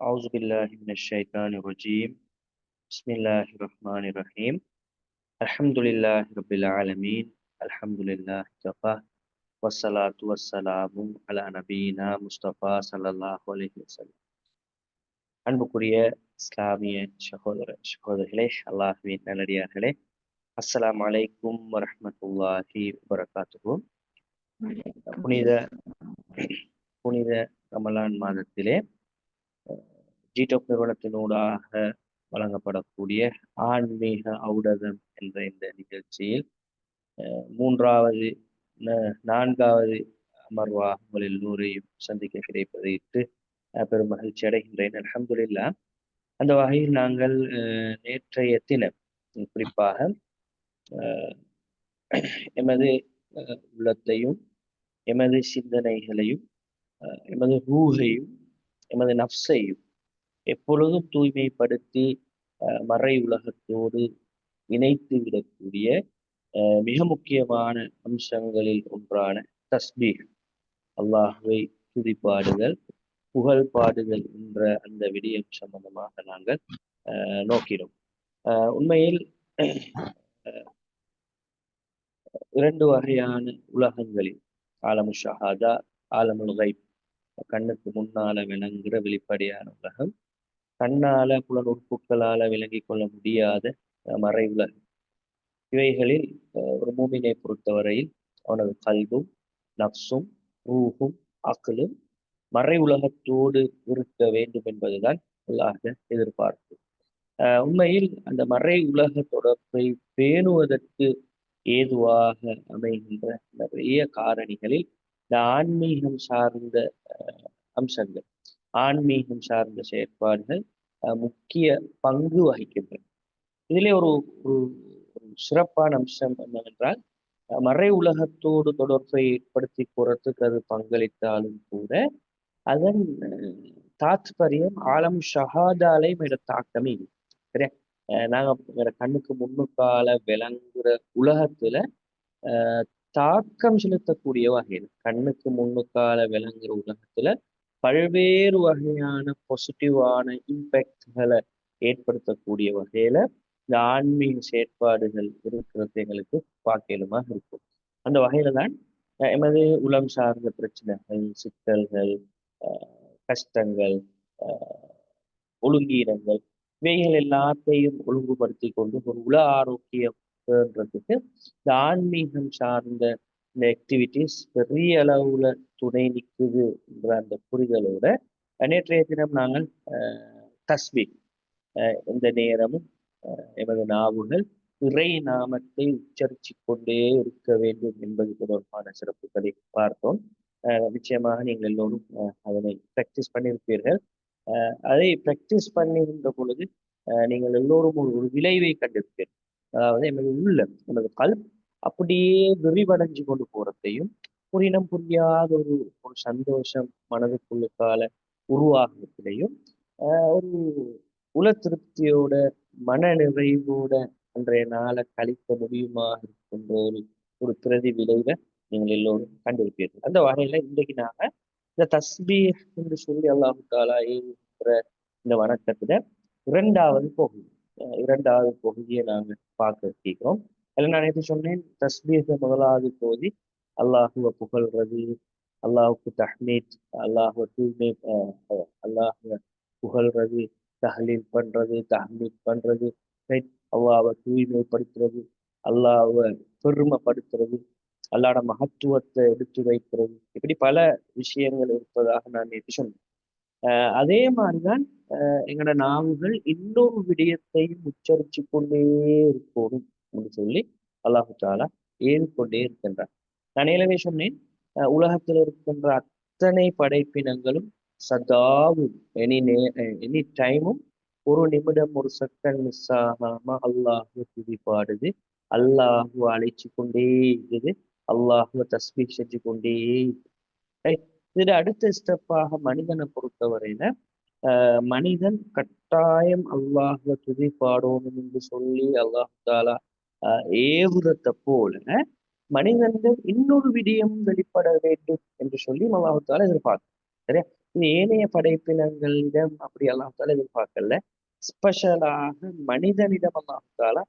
أعوذ بالله من الشيطان الرجيم بسم الله الرحمن الرحيم الحمد لله رب العالمين الحمد لله كفى والصلاة والسلام على نبينا முஸ்தபா சல்லல்லாஹு அலைஹி வஸல்லம் அன்புக்குரிய இஸ்லாமிய சகோதர சகோதரிகளே அல்லாஹுவின் நல்லடியார்களே அஸ்ஸலாமு அலைக்கும் வரஹ்மத்துல்லாஹி வபரகாத்துஹு புனித புனித ரமலான் மாதத்திலே ஜிடோப் நிறுவனத்தினூடாக வழங்கப்படக்கூடிய ஆன்மீக ஊடகம் என்ற இந்த நிகழ்ச்சியில் மூன்றாவது நான்காவது அமர்வா உங்களில் நூறையும் சந்திக்க கிடைப்பதைட்டு பெரும் மகிழ்ச்சி அடைகின்றேன். அலமதுல்லா அந்த வகையில் நாங்கள் நேற்றைய தினம் குறிப்பாக எமது உள்ளத்தையும் எமது சிந்தனைகளையும் எமது ரூகையும் எமது நப்சையும் எப்பொழுதும் தூய்மைப்படுத்தி மறை உலகத்தோடு இணைத்து விடக்கூடிய மிக முக்கியமான அம்சங்களில் ஒன்றான தஸ்பீக் அல்லாஹுவை துதிப்பாடுதல் புகழ் பாடுதல் என்ற அந்த விடயம் சம்பந்தமாக நாங்கள் நோக்கிடும் உண்மையில் இரண்டு வகையான உலகங்களில் ஆலமு ஷஹாதா ஆலமுல் கைப் கண்ணுக்கு முன்னால விளங்குகிற வெளிப்படையான உலகம். கண்ணால புலன் உட்புக்களால விளங்கிக் கொள்ள முடியாத மறை உலகம் இவைகளில் ஒரு மூமினை பொறுத்தவரையில் அவனது கல்வும் நப்சும் ரூஹும் அக்களும் மறை உலகத்தோடு இருக்க வேண்டும் என்பதுதான் அல்லாஹ் எதிர்பார்ப்பு. உண்மையில் அந்த மறை உலக தொடர்பை பேணுவதற்கு ஏதுவாக அமைகின்ற நிறைய காரணிகளில் இந்த ஆன்மீகம் சார்ந்த அம்சங்கள் ஆன்மீகம் சார்ந்த செயற்பாடுகள் முக்கிய பங்கு வகிக்கின்றன. இதிலே ஒரு ஒரு சிறப்பான அம்சம் என்னவென்றால் மறை உலகத்தோடு தொடர்பை ஏற்படுத்தி போறதுக்கு அது பங்களித்தாலும் கூட அதன் தாத்பரியம் ஆலம் ஷஹாதாலை மேட தாக்கமே இல்லை. சரியா? நாங்க கண்ணுக்கு முன்னுக்கால விளங்குற உலகத்துல தாக்கம் செலுத்தக்கூடிய வகையில் கண்ணுக்கு முன்னுக்கால விளங்குற உலகத்துல பல்வேறு வகையான பாசிட்டிவான இம்பேக்ட்களை ஏற்படுத்தக்கூடிய வகையில இந்த ஆன்மீக செயற்பாடுகள் இருக்கிறது எங்களுக்கு பார்க்கலுமாக இருக்கும். அந்த வகையில தான் எமது உளம் சார்ந்த பிரச்சனைகள் சிக்கல்கள் கஷ்டங்கள் ஒழுங்கீனங்கள் இவைகள் எல்லாத்தையும் ஒழுங்குபடுத்தி கொண்டு ஒரு உல ஆரோக்கியம் இருக்குன்றதுக்கு இந்த ஆன்மீகம் சார்ந்த இந்த ஆக்டிவிட்டிஸ் பெரிய அளவுல துணை நிற்குது என்ற அந்த புரிதலோட நேற்றைய தினம் நாங்கள் தஸ்வி இந்த நேரமும் எமது நாவுகள் இறை நாமத்தை உச்சரிச்சு கொண்டே இருக்க வேண்டும் என்பது தொடர்பான சிறப்புகளை பார்த்தோம். நிச்சயமாக நீங்கள் எல்லோரும் அதனை பிராக்டிஸ் பண்ணியிருப்பீர்கள். அதை பிராக்டிஸ் பண்ணுகின்ற பொழுது நீங்கள் எல்லோரும் ஒரு ஒரு விளைவை கண்டிருப்பீர்கள். அதாவது எமது உள்ள எமது கல் அப்படியே விரிவடைஞ்சு கொண்டு போறதையும் புரினம் புரியாத ஒரு ஒரு சந்தோஷம் மனதுக்குள்ளுக்கால உருவாகிறதுலையும் ஒரு உல திருப்தியோட மன நிறைவோட அன்றைய நாளை கழிக்க முடியுமா இருக்கின்ற ஒரு ஒரு பிரதி விளைவை நீங்கள் எல்லோரும் கண்டிருப்பீர்கள். அந்த வகையில இன்றைக்கு நாங்க இந்த தஸ்பீ என்று சொல்லி அல்லாஹு தாலா ஏன்ற இந்த வணக்கத்துல இரண்டாவது போகும். இரண்டாவது பகுதியை நாங்க பார்க்க கேட்கிறோம் அதில் நான் எது சொன்னேன் தஸ்மீக முதலாவது பகுதி. அல்லாஹுவ புகழ்றது அல்லாஹுக்கு தஹ்மீத் அல்லாஹுவ தூய்மை அல்லாஹுவ புகழ்றது தஹலீல் பண்றது தஹ்மீத் பண்றது அல்லாவை தூய்மைப்படுத்துறது அல்லாவை பெருமைப்படுத்துறது அல்லாட மகத்துவத்தை எடுத்து வைக்கிறது இப்படி பல விஷயங்கள் இருப்பதாக நான் நேற்று சொன்னேன். அதே மாதிரிதான் அஹ் எங்களோட நாவுகள் இன்னொரு விடயத்தையும் உச்சரிச்சு கொண்டே இருக்கணும் என்று சொல்லி அல்லாஹு தாலா ஏறிக்கொண்டே இருக்கின்றார் நான் ஏலவே சொன்னேன் உலகத்தில் இருக்கின்ற அத்தனை படைப்பினங்களும் சதாவும் எனி நே எனி டைமும் ஒரு நிமிடம் ஒரு செகண்ட் மிஸ் ஆகாம அல்லாஹு துதிப்பாடுது அல்லாஹு அழைச்சு கொண்டே இருக்குது. அல்லாஹுவ தஸ்பீக் செஞ்சு கொண்டே ரைட் இதுல அடுத்த ஸ்டெப்பாக மனிதனை பொறுத்தவரையில ஆஹ் மனிதன் கட்டாயம் அல்லாஹ துதி பாடணும் என்று சொல்லி அல்லாஹ் தாலா ஆஹ் ஏவுறத போல மனிதன்கள் இன்னொரு விடயம் வெளிப்பட வேண்டும் என்று சொல்லி அல்லாஹு தாலா சரியா? இது ஏனைய படைப்பினங்களிடம் அப்படி அல்லாஹு தாலா எதிர்பார்க்கல. ஸ்பெஷலாக மனிதனிடம் அல்லாஹு தாலா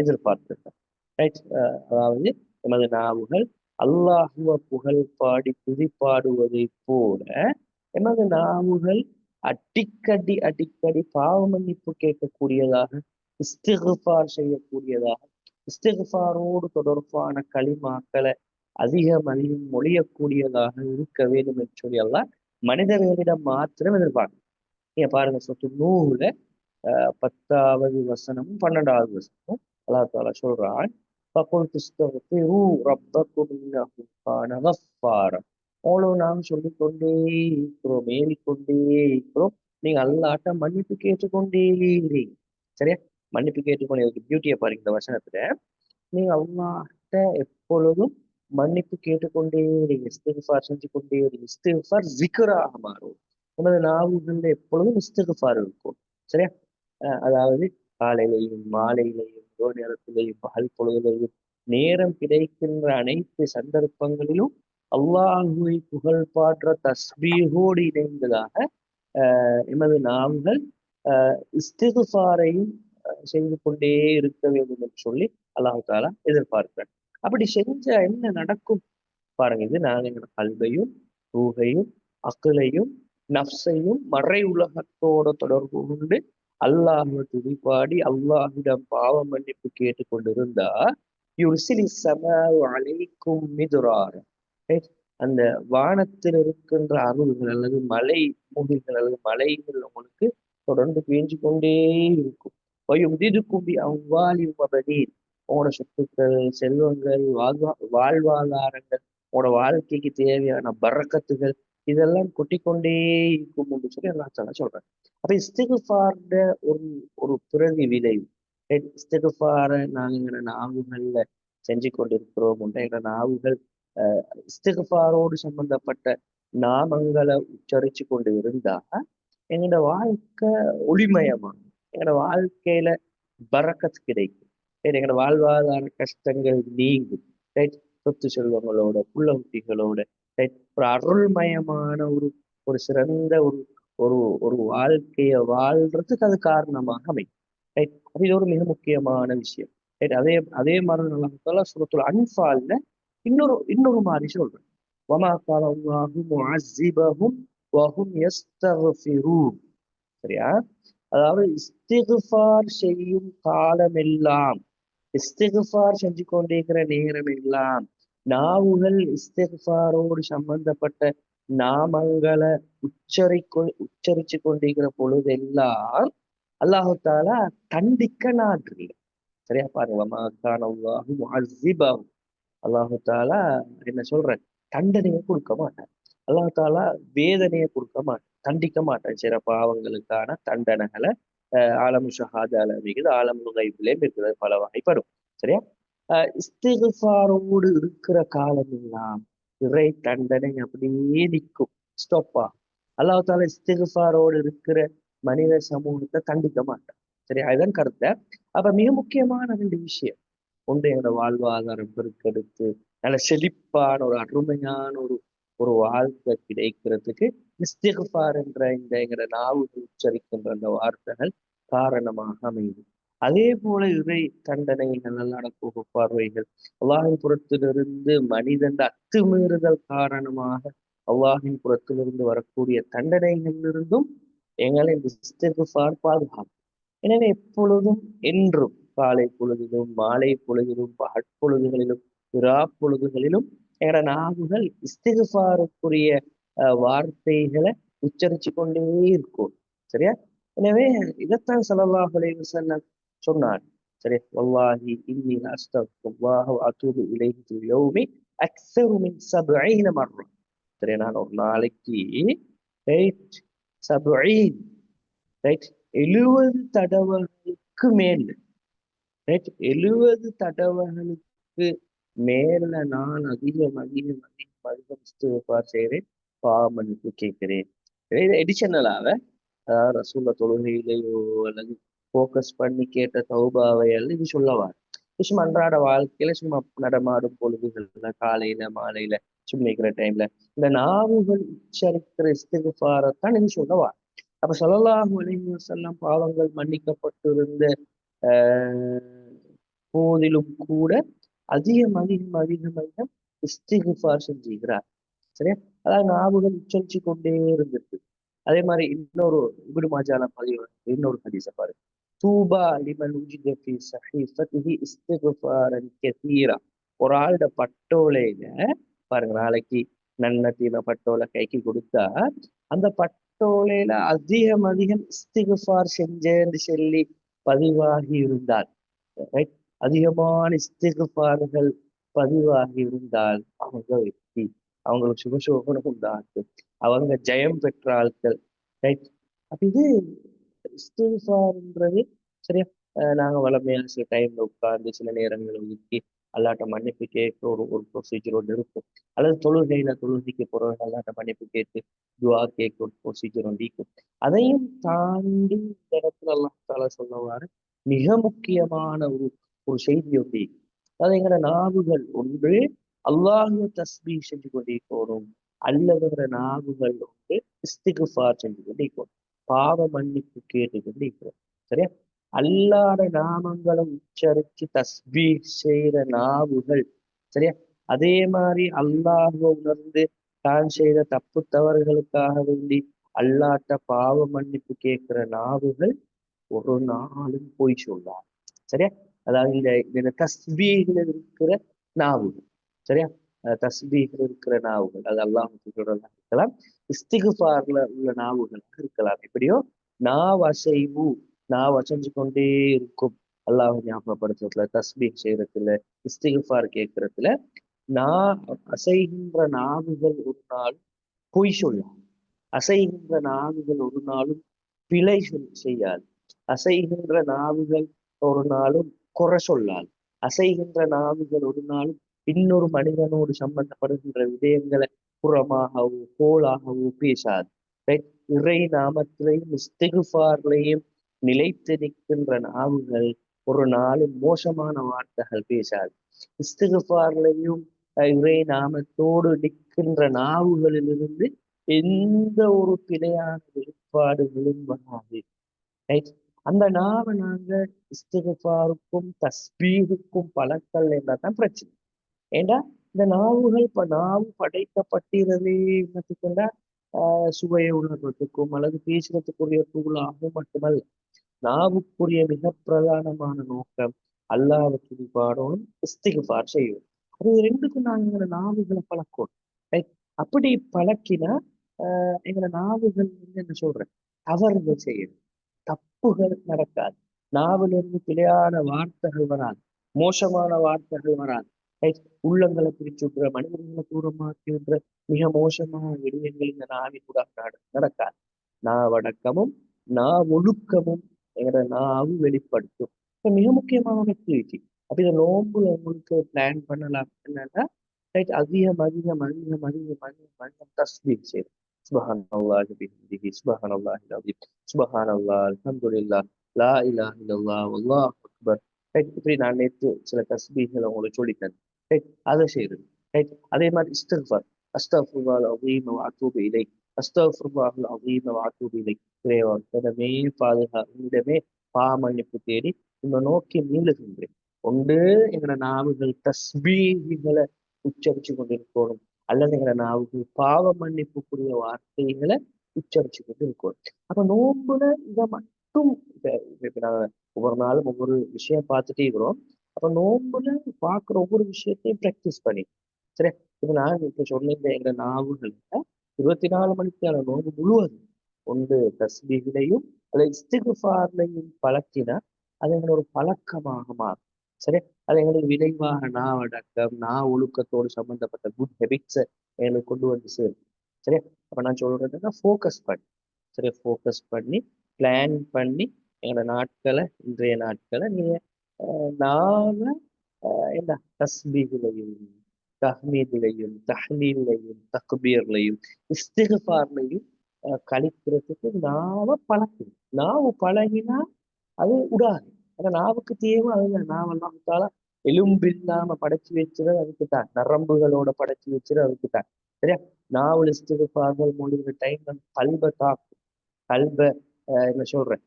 எதிர்பார்த்திருக்கார் ரைட் அதாவது எமது நாவுகள் அல்லாஹுவ புகழ் பாடி துதிப்பாடுவதை போல எமது நாவுகள் அடிக்கடி அடிக்கடி பாவ மன்னிப்பு கேட்கக்கூடியதாக இஸ்திகுபார் செய்யக்கூடியதாக இஸ்திகுபாரோடு தொடர்பான களிமாக்களை அதிகம் அதிகம் மொழியக்கூடியதாக இருக்க வேண்டும் என்று சொல்லி எல்லாம் மனிதர்களிடம் மாத்திரம் எதிர்பார்க்கணும் நீங்க பாருங்க சொத்து நூல பத்தாவது வசனமும் பன்னெண்டாவது வசனமும் அல்லா தாலா சொல்றான். ஃபகுல்து இஸ்தக்ஃபிரு ரப்பக்கும் இன்னஹு கான கஃபாரா அவ்வளவு நாம் சொல்லிக்கொண்டே இருக்கிறோம் மேலிக்கொண்டே இருக்கிறோம். நீங்க அல்லாட்ட மன்னிப்பு கேட்டுக்கொண்டே இருக்கிறீங்க சரியா? மன்னிப்பு கேட்டுக்கொண்டே இருக்கு பியூட்டியை பாருங்க இந்த வசனத்துல. நீங்க அல்லாட்ட எப்பொழுதும் மன்னிப்பு கேட்டுக்கொண்டே இருங்க இஸ்திகுஃபார் செஞ்சு கொண்டே இருங்க இஸ்திகுஃபார் ஜிக்கராக மாறும். உனது நாவுகள்ல எப்பொழுதும் இஸ்திகுஃபார் இருக்கும். சரியா? அதாவது காலையிலையும் மாலையிலையும் இரவு நேரத்திலேயும் பகல் பொழுதிலையும் நேரம் கிடைக்கின்ற அனைத்து சந்தர்ப்பங்களிலும் அல்லாஹுவை புகழ் பாடுற தஸ்பீகோடு இணைந்ததாக ஆஹ் எமது நாவுகள் ஆஹ் இஸ்திகுஃபாரையும் செய்து கொண்டே இருக்க வேண்டும் என்று சொல்லி அல்லாஹு தாலா எதிர்பார்க்கிறேன். அப்படி செஞ்சா என்ன நடக்கும்? பாருங்க இது நாங்க எங்களோட கல்வையும் ரூகையும் அக்களையும் நப்சையும் மறை உலகத்தோட தொடர்பு கொண்டு அல்லாஹ துதிப்பாடி அல்லாஹிடம் பாவ மன்னிப்பு கேட்டுக்கொண்டிருந்தா யுர்சிலி சம அலைக்கும் மிதுரார். அந்த வானத்தில் இருக்கின்ற அருள்கள் அல்லது மலை முகில்கள் அல்லது மலைகள் உங்களுக்கு தொடர்ந்து பேஞ்சு கொண்டே இருக்கும். இது கும்பி அவ்வாலி மபதீர் உங்களோட சொத்துக்கள் செல்வங்கள் வாழ்வா வாழ்வாதாரங்கள் உங்களோட வாழ்க்கைக்கு தேவையான பறக்கத்துகள் இதெல்லாம் கொட்டிக்கொண்டே இருக்கும் என்று சொல்லி அல்லா தாலா சொல்றேன். அப்ப இஸ்திகுஃபார்ட ஒரு ஒரு பிறவி விளைவு இஸ்திகுஃபார நாங்க எங்களோட நாவுகள்ல செஞ்சு கொண்டிருக்கிறோம். எங்களோட நாவுகள் இஸ்திகுஃபாரோடு சம்பந்தப்பட்ட நாமங்களை உச்சரிச்சு கொண்டு இருந்தா எங்களோட வாழ்க்கை ஒளிமயமாகும். எங்களோட வாழ்க்கையில பறக்கத்து கிடைக்கும். எங்களோட வாழ்வாதார கஷ்டங்கள் நீங்கும். சொத்து செல்வங்களோட புள்ள குட்டிகளோட ஒரு அருள்மயமான ஒரு ஒரு சிறந்த ஒரு ஒரு ஒரு வாழ்க்கையை வாழ்றதுக்கு அது காரணமாக அமையும். ரைட் இது ஒரு மிக முக்கியமான விஷயம். ரைட் அதே அதே மாதிரி நல்லா சுரத்துல அன்பால்ல இன்னொரு இன்னொரு மாதிரி சொல்றேன் வமா காலம் முஅஸ்ஸிபஹும் வஹும் சரியா? அதாவது இஸ்திகுஃபார் செய்யும் காலம் எல்லாம் இஸ்திகுஃபார் செஞ்சு கொண்டிருக்கிற நேரம் எல்லாம் நாவுகள் இஸ்திகுஃபாரோடு சம்பந்தப்பட்ட நாமங்களை உச்சரிக்கொ உச்சரிச்சு கொண்டிருக்கிற பொழுதெல்லாம் அல்லாஹு தாலா தண்டிக்க நாட்டு சரியா பாருங்க. அல்லாஹு தாலா என்ன சொல்ற தண்டனையை கொடுக்க மாட்டேன் அல்லாஹு தாலா வேதனையை கொடுக்க மாட்டேன் தண்டிக்க மாட்டேன் சில பாவங்களுக்கான தண்டனைகளை ஆலம் ஷஹாதால இருக்குது ஆலம் கைபிலே இருக்கிறது. பல வகைப்படும். சரியா? இஸ்திகுஃபாரோடு இருக்கிற காலம் எல்லாம் இறை தண்டனை அப்படியே நிற்கும். ஸ்டோப்பா அல்லாஹ் தாலா இஸ்திகுஃபாரோடு இருக்கிற மனித சமூகத்தை கண்டிக்க மாட்டான். சரி அதுதான் கருத்தை. அப்ப மிக முக்கியமான ரெண்டு விஷயம். ஒன்று எங்களோட வாழ்வாதாரம் பெருக்கெடுத்து நல்ல செழிப்பான ஒரு அருமையான ஒரு ஒரு வாழ்க்கை கிடைக்கிறதுக்கு இஸ்திகுஃபார் என்ற இந்த எங்களோட நாவு உச்சரிக்கின்ற அந்த வார்த்தைகள் காரணமாக அமையும். அதே போல இறை தண்டனைகள் நடக்கும் பார்வைகள். அல்லாஹின் புறத்திலிருந்து மனிதன் அத்துமீறுதல் காரணமாக அல்லாஹின் புறத்திலிருந்து வரக்கூடிய தண்டனைகளிலிருந்தும் எங்களை இஸ்திகுஃபார் பாதுகாக்கும். எனவே எப்பொழுதும் என்றும் காலை பொழுதிலும் மாலை பொழுதிலும் பகற்பொழுதுகளிலும் விரா பொழுதுகளிலும் எங்களோட நாவுகள் இஸ்திகுஃபாருக்குரிய வார்த்தைகளை உச்சரிச்சு கொண்டே இருக்கும். சரியா? எனவே இதைத்தான் செலவாகலை சொன்ன சொன்னார். சரி வல்லாஹி இன்னி அஸ்தக்ஃபிருல்லாஹ வ அத்தூபு இலைஹி ஃபில் யௌமி அக்ஸரு மின் சப்ஈன மர்ர. சரி நான் ஒரு நாளைக்கு ரைட் சப்ஈன் ரைட் எழுபது தடவைகளுக்கு மேல் ரைட் எழுபது தடவைகளுக்கு மேல நான் அதிகம் அதிகம் அதிகம் அதிகம் இஸ்திக்ஃபார் செய்கிறேன். பாவமன்னிப்பு கேட்கிறேன். இது எடிஷனலாக அதாவது தொழுகையிலேயோ அல்லது ஃபோக்கஸ் பண்ணி கேட்ட தௌபாவை இது சொல்லவார் சும்மா அன்றாட வாழ்க்கையில சும்மா நடமாடும் பொழுதுகள்ல காலையில மாலையில சும்மா இருக்கிற டைம்ல இந்த நாவுகள் உச்சரிக்கிற இஸ்திகுஃபாரத்தான் இது சொல்லவார் அப்ப சொல்லலாம் அலைஹி பாவங்கள் மன்னிக்கப்பட்டிருந்த ஆஹ் போதிலும் கூட அதிகம் அதிகம் அதிகம் அதிகம் இஸ்திகுஃபார் செஞ்சுக்கிறார் சரியா? அதாவது நாவுகள் உச்சரிச்சு கொண்டே இருந்திருக்கு. அதே மாதிரி இன்னொரு இபிடு மாஜால பதிவு இன்னொரு ஹதீஸ பாரு தூபா லிமன் உஜித ஃபி ஸஹீஃபத்திஹி இஸ்திக்ஃபாரன் ஒரு ஆளோட பட்டோலையில பாருங்க நாளைக்கு நன்னத்தின பட்டோலை கைக்கு கொடுத்தா அந்த பட்டோலையில அதிகம் அதிகம் இஸ்திகுஃபார் செஞ்சேன்னு சொல்லி பதிவாகி இருந்தால் ரைட் அதிகமான இஸ்திகுஃபார்கள் பதிவாகி இருந்தால் அவங்க வெற்றி அவங்களுக்கு சுகசோகனம் உண்டாகும் அவங்க ஜெயம் பெற்ற ஆட்கள் ரைட் அப்ப இது இஸ்திஃபார்ன்றது சரியா? நாங்க வளமையான சில டைம்ல உட்கார்ந்து சில நேரங்கள் ஒதுக்கி அல்லாட்ட மன்னிப்பு கேட்க ஒரு ஒரு ப்ரொசீஜர் ஒன்று இருக்கும். அல்லது தொழுகையில தொழுகைக்கு போறவங்க அல்லாட்ட மன்னிப்பு கேட்டு துவா கேட்க ஒரு ப்ரொசீஜர் ஒன்று இருக்கும். அதையும் தாண்டி இந்த இடத்துல அல்லாத்தால சொல்லவாறு மிக முக்கியமான ஒரு ஒரு செய்தி ஒன்று. அது எங்கட நாவுகள் ஒன்று அல்லாஹுவ தஸ்பீ செஞ்சு கொண்டே போறோம் அல்லதுங்கிற நாவுகள் ஒன்று இஸ்திகுஃபார் செஞ்சு கொண்டே போறோம் பாவ மன்னிப்பு கேட்டுக்கொண்டு இருக்கிறோம். சரியா? அல்லாத நாமங்களை உச்சரிச்சு தஸ்பீ செய்யற நாவுகள். சரியா? அதே மாதிரி அல்லாஹுவ உணர்ந்து தான் செய்த தப்பு தவறுகளுக்காக வேண்டி அல்லாட்ட பாவ மன்னிப்பு கேட்கிற நாவுகள் ஒரு நாளும் போய் சொல்லார் சரியா? அதாவது இந்த இந்த தஸ்பீகில் இருக்கிற நாவுகள். சரியா? தஸ்பீகில் இருக்கிற நாவுகள் அது அல்லாஹுக்கு இருக்கலாம். இஸ்திகுஃபார்ல உள்ள நாவுகளாக இருக்கலாம். எப்படியோ? நாவ் அசைவு நாவ் அசைஞ்சு கொண்டே இருக்கும். அல்லாஹ் ஞாபகப்படுத்துறதுல தஸ்பீக் செய்யறதுல இஸ்திகுஃபார் கேட்கறதுல நான் அசைகின்ற நாவுகள் ஒரு நாள் பொய் சொல்லும் அசைகின்ற நாவுகள் ஒரு நாளும் பிழை சொல் செய்யாது. அசைகின்ற நாவுகள் ஒரு நாளும் குறை சொல்லாது. அசைகின்ற நாவுகள் ஒரு நாளும் இன்னொரு மனிதனோடு சம்பந்தப்படுகின்ற விடயங்களை புறமாகவோ கோளாகவோ பேசாது. இறை நாமத்திலையும் இஸ்திகுஃபார்லையும் நிலைத்து நிற்கின்ற நாவுகள் ஒரு நாளும் மோசமான வார்த்தைகள் பேசாது. இஸ்திகுஃபார்லையும் இறை நாமத்தோடு நிற்கின்ற நாவுகளிலிருந்து எந்த ஒரு பிழையான வெளிப்பாடுகளும் வராது. ரைட்? அந்த நாவை நாங்க இஸ்திகுஃபாருக்கும் தஸ்பீகுக்கும் பழக்கல் தான் பிரச்சனை. ஏண்டா இந்த நாவுகள் இப்ப நாவு படைக்கப்பட்டிருந்தே என்னத்துக்குண்டா ஆஹ் சுவையை உணர்றதுக்கும் அல்லது பேசுறதுக்குரிய தூளாகவும் மட்டுமல்ல நாவுக்குரிய மிக பிரதானமான நோக்கம் அல்லாஹ் துதிப்பாடணும் இஸ்திகுஃபார் செய்யும் அது ரெண்டுக்கும் நாங்க எங்களை நாவுகளை பழக்கணும் ரைட் அப்படி பழக்கினா ஆஹ் எங்களை நாவுகள் வந்து என்ன சொல்றேன் தவறுகள் செய்யணும். தப்புகள் நடக்காது. நாவிலிருந்து பிழையான வார்த்தைகள் வராது. மோசமான வார்த்தைகள் வராது. உள்ளங்களை பிரிச்சு விடுற மனிதர்களை தூரமாக்குகின்ற மிக மோசமான விடயங்கள் இந்த நாவி கூட நடக்காது. நாவடக்கமும் நாவ் ஒழுக்கமும் எங்களோட நாவு வெளிப்படுத்தும். இப்போ மிக முக்கியமான ஆக்டிவிட்டி அப்ப இந்த நோம்புல உங்களுக்கு பிளான் பண்ணலாம் என்னன்னா ரைட் அதிகம் அதிகம் அதிகம் அதிகம் அதிகம் அதிகம் தஸ்பீக் செய்யும் சுபஹான் அல்லாஹ் பிஹம்திஹி சுபஹான் அல்லாஹ் அலீம் சுபஹான் அல்லாஹ் அல்ஹம்துலில்லாஹ் லா இலாஹ இல்லல்லாஹ் வல்லாஹு அக்பர். ரைட் இப்படி நான் நேற்று சில தஸ்பீகளை உங்களுக்கு சொல்லித்தேன் ரைட் அதை செய்யுது ரைட் அதே மாதிரி இஸ்திஃபார் அஸ்தஃபுல்லாஹ் அலீம் வாத்தூபு இலை அஸ்தஃபுல்லாஹ் அலீம் வாத்தூபு இலை இறைவா இடமே பாதுகா உன்னிடமே பாமன்னிப்பு தேடி உன்னை நோக்கி நீளுகின்றேன் ஒன்று எங்களோட நாவுகள் தஸ்பீகளை உச்சரிச்சு கொண்டிருக்கணும் அல்லது எங்களோட நாவுகள் பாவ மன்னிப்புக்குரிய வார்த்தைகளை உச்சரிச்சு கொண்டு இருக்கணும் அப்ப நோம்புல இதை மட்டும் ஒவ்வொரு நாளும் ஒவ்வொரு விஷயம் பார்த்துட்டே இருக்கிறோம் அப்ப நோம்புல பாக்குற ஒவ்வொரு விஷயத்தையும் ப்ராக்டிஸ் பண்ணி. சரியா இப்ப நான் இப்ப சொன்ன எங்க நாவுகள்ல இருபத்தி நாலு மணிக்கான நோன்பு முழுவதும் ஒன்று தஸ்பீகிலையும் அதை இஸ்திகுஃபார்லையும் பழக்கினா அது எங்களோட ஒரு பழக்கமாக மாறும். சரி அது எங்களுக்கு விரைவாக நான் அடக்கம் நான் ஒழுக்கத்தோடு சம்பந்தப்பட்ட குட் ஹெபிட்ஸை எங்களுக்கு கொண்டு வந்து சேரும். சரி அப்ப நான் சொல்றதுன்னா ஃபோக்கஸ் பண்ணி. சரி ஃபோக்கஸ் பண்ணி பிளான் பண்ணி எங்களோட நாட்களை இன்றைய நாட்களை நீங்கள் நாம என்ன? தஸ்பீகிலையும் தஹ்மீதிலையும் தஹ்லீலையும் தக்பீர்லையும் இஸ்திகார்லையும் கழிக்கிறதுக்கு நாம பழக்கணும். நாவு பழகினா அது உடாது. ஆனா நாவுக்கு தேவை அதுல நாவெல்லாம் விட்டாலும் எலும்பில்லாம படைச்சு வச்சுறது அதுக்கு தான். நரம்புகளோட படைச்சு வச்சுறது அதுக்கு தான். சரியா? நாவல் இஸ்திகார்கள் மொழிகிற டைம் வந்து கல்ப தாக்கும். கல்ப என்ன சொல்றேன்?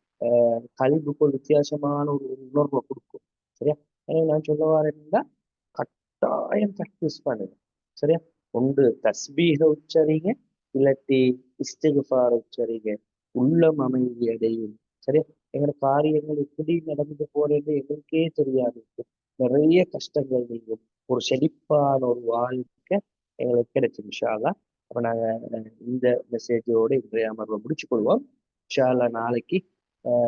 கல்புக்கு ஒரு வித்தியாசமான ஒரு உணர்வை கொடுக்கும். சரியா? நான் சொல்ல வரேன்னா கட்டாயம் ப்ராக்டிஸ் பண்ணுங்க. சரியா? ஒன்று தஸ்பீக உச்சரிங்க. இல்லாட்டி இஸ்திகுஃபார உச்சரிங்க. உள்ளம் அமைதி அடையும். சரியா? எங்களோட காரியங்கள் எப்படி நடந்து போறேன்னு எங்களுக்கே தெரியாது. நிறைய கஷ்டங்கள் நீங்கும். ஒரு செழிப்பான ஒரு வாழ்க்கை எங்களுக்கு கிடைச்சிடும் ஷாலா அப்ப நாங்க இந்த மெசேஜோட இன்றைய அமர்வை முடிச்சு கொள்வோம் விஷாலா நாளைக்கு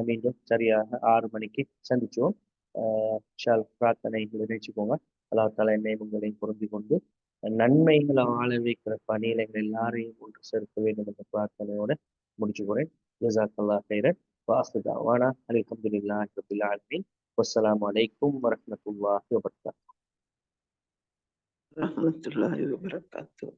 மீண்டும் சரியாக ஆறு மணிக்கு சந்திச்சோம். ஷால் பிரார்த்தனை நினைச்சுக்கோங்க. அல்லா தலா என்னை உங்களையும் பொருந்தி கொண்டு நன்மைகளை வாழ வைக்கிற பணியில எங்கள் எல்லாரையும் ஒன்று சேர்க்க வேண்டும் என்ற பிரார்த்தனையோட முடிச்சுக்கிறேன். ஜசாக்கல்லா கைரன். வாசு தாவானா. ரபில் ஆலமின். வஸ்ஸலாம் அலைக்கும் வரமத்துல்லாஹி வபர்காத்து வரஹ்மத்துல்லாஹி வபரகாத்துஹு.